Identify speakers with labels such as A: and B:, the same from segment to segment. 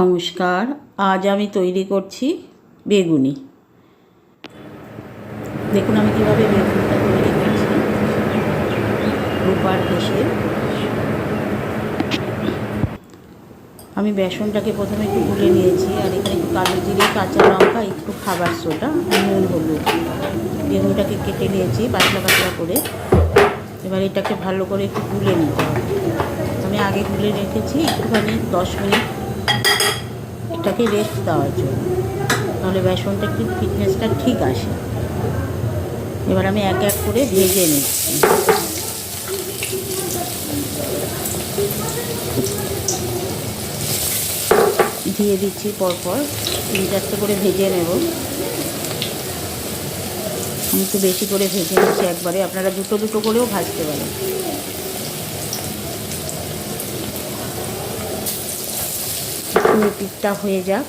A: নমস্কার, আজ আমি তৈরি করছি বেগুনি। দেখুন আমি কীভাবে বেগুনিটা তৈরি করছি। রূপার ঘেসে আমি বেসনটাকে প্রথমে একটু গুলে নিয়েছি, আর এখানে একটু কালো জিরে, কাঁচা লঙ্কা, একটু খাবার সোডা নুন হলুদ। বেগুনটাকে কেটে নিয়েছি পাতলা পাতলা করে। এবার এটাকে ভালো করে একটু গুলে নিতে হবে। আমি আগে গুলে রেখেছি, একটুখানি দশ মিনিট এটাকে রেস্ট দেওয়ার জন্য। তাহলে বেসনটা একটু ফিটনেসটা ঠিক আসে। এবার আমি এক এক করে ভেজে নিচ্ছি। দিয়ে দিচ্ছি পরপর। তিন চারটে করে ভেজে নেব। আমি একটু বেশি করে ভেজে নিচ্ছি একবারে। আপনারা দুটো দুটো করেও ভাজতে পারেন। একটু পিঠটা হয়ে যাক।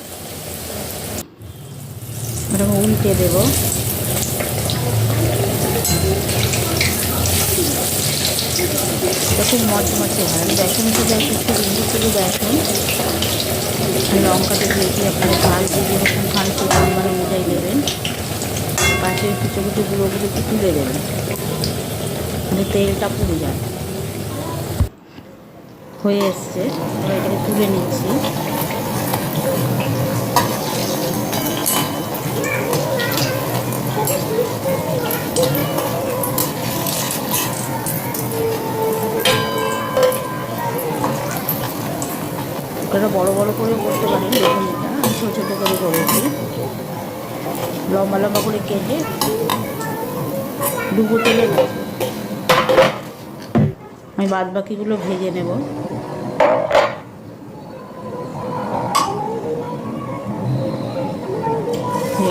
A: এরকম উল্টে দেবো। খুব মচমচে হয়। বেসন থেকে একটু বিন্দু থেকে বেসন। লঙ্কাতে দিয়েছি, আপনারা ঝাল দিয়ে যেরকম খান সেই পরিমাণে অনুযায়ী দেবেন। পাশে কুচো কুচো গুঁড়োগুলো একটু তুলে দেবেন। মানে তেলটা পুড়ে যায়। হয়ে এসছে। এবার এটাকে তুলে নিচ্ছি। আপনারা বড় বড় করে করতে বেগুনিটা আমি ছোটো ছোটো করে করেছি। লম্বা লম্বা করে কেটে ডুবো তেলে আমি বাদ বাকিগুলো ভেজে নেব।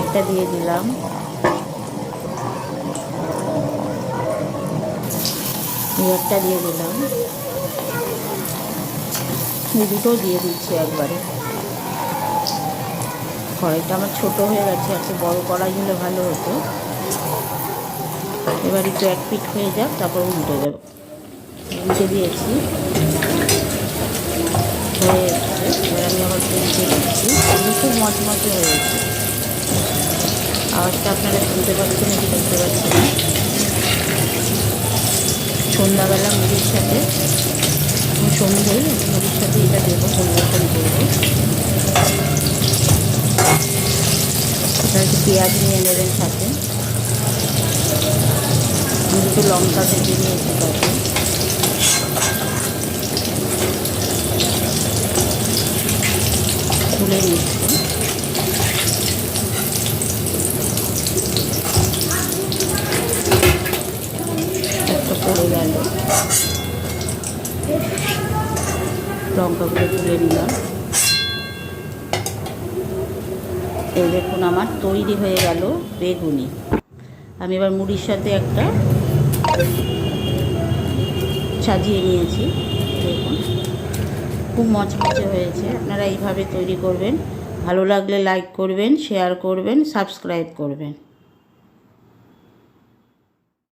A: একটা দিয়ে দিলাম। একটা দিয়ে দিলাম। দুটো দিয়ে দিচ্ছি একবারে। কড়াইটা আমার ছোট হয়ে গেছে, একটু বড় কড়াই হলে ভালো হতো। এবার একটু এক পিট হয়ে যাক, তারপর উল্টে দেবো। উল্টে দিয়েছি। হয়ে এসছে এবার আমি আবার উল্টে দিচ্ছি। খুব মচমচে হয়েছে আওয়াজটা আপনারা শুনতে পাচ্ছেন নাকি দেখতে পাচ্ছেন। সন্ধ্যাবেলা মুড়ির সাথে সন্ধ্যেই মুড়ির সাথে এটা দেবো পরিবেশন করব। একটু পেঁয়াজ নিয়ে নেবেন সাথে। দুটো লঙ্কা কেটে নিয়েছি তাতে তুলে নিচ্ছি একটা পড়ে গেল লঙ্কাগুলো তুলে নিলাম। এই দেখুন, আমার তৈরি হয়ে গেল বেগুনি। আমি এবার মুড়ির সাথে একটা সাজিয়ে নিয়েছি। দেখুন, খুব মচমচে হয়েছে। আপনারা এইভাবে তৈরি করবেন। ভালো লাগলে লাইক করবেন শেয়ার করবেন সাবস্ক্রাইব করবেন।